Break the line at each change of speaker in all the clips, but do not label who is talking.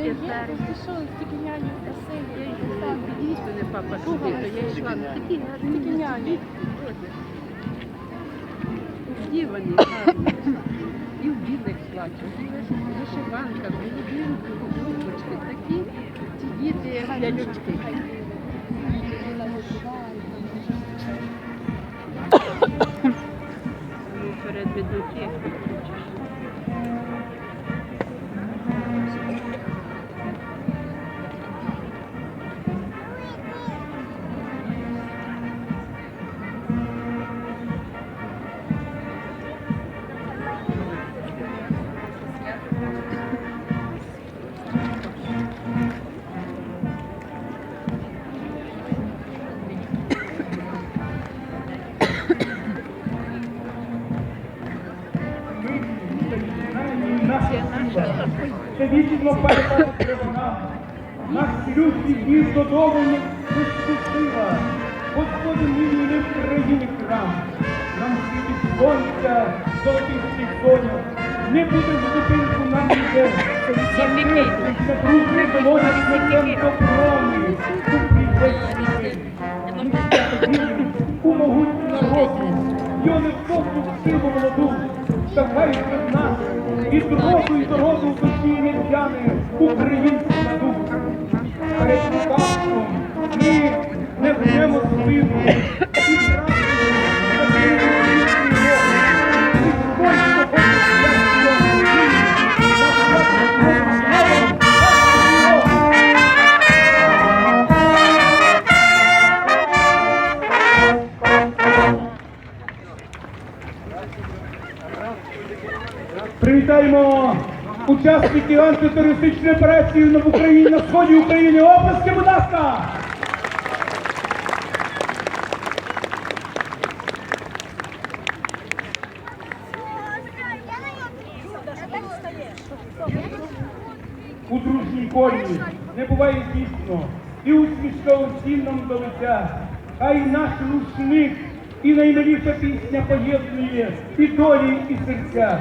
Ти що, тільки там,
Підійдіть мене, папа, сюди, то я йшла. Ну, Такі гарні.
Няні.
Всі вони гарні. І в білих плачуть, і в вишиванках, голубінки, голубочки. Такі ці діти, лялючки. Перед ведуть,
Це вічно перепала тривога. Наш людський дів додому не спустила. Господи, милуй не в країни крам. Нам світить сонця, золотих сонях. Не буде зупинку нам ніде. Дружне володять на до крови. Тут прийде світи. У могутню народу. Йони в кожну силу молоду. Штовхають від нас. І дорогу, і дорогу в душі не тяне українську наду. Перед ми не будемо спину. Привітаємо учасників антитерористичної операції в Україні на сході України. Обласки, будь ласка! У дружній формі не буває дійсно, і усмішка усім нам до лиця. Хай наш рушник і наймиліша пісня поєднує і долі, і серця.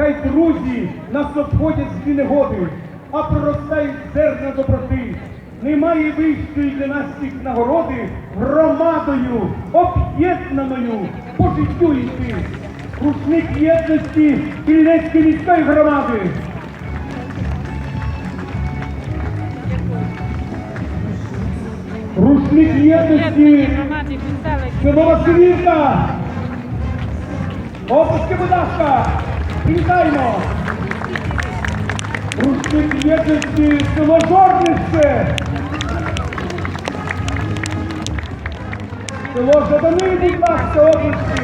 Хай друзі нас обходять з негоди, а проростають зерна доброти. Немає вищої для нас всіх нагороди громадою, об'єднаною по життю йти. Рушник єдності Кільнецької міської громади. Рушник єдності
громади писали,
Село Опуски, будь ласка! Вітаємо! Рушник єдності село Жорнище! Село Жадани, будь ласка, області!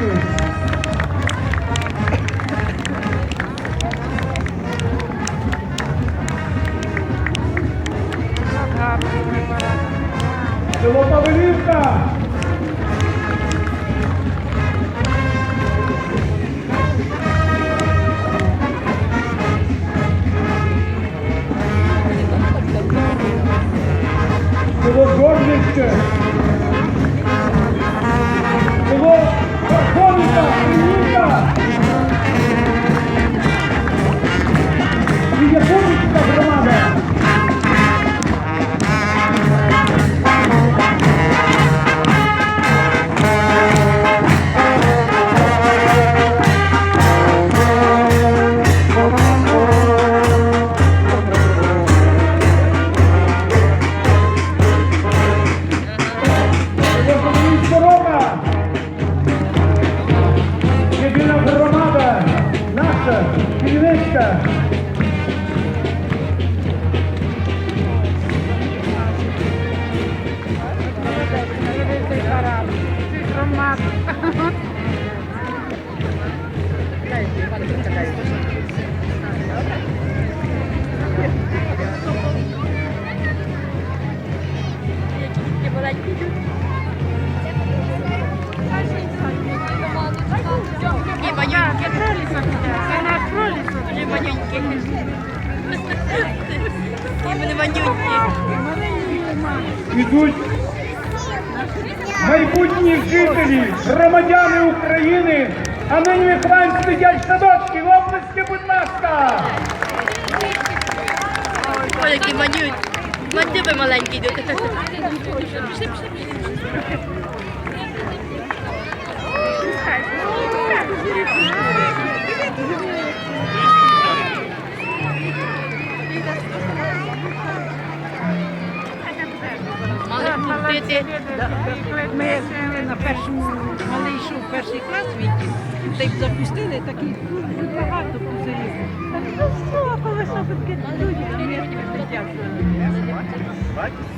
Село
Criança, criança.
Вони манюньки.
Ідуть майбутні жителі, громадяни України, а нині вихованці дитячі садочки, обласки, будь ласка!
Ой, Такі манють. Маньте ви маленькі йдете. Мали пустити.
Ми на першому, малий йшов в перший клас відділ, та й запустили такий багато пузирів. Так ну коли що таке люди, а ми дитя. Бачите,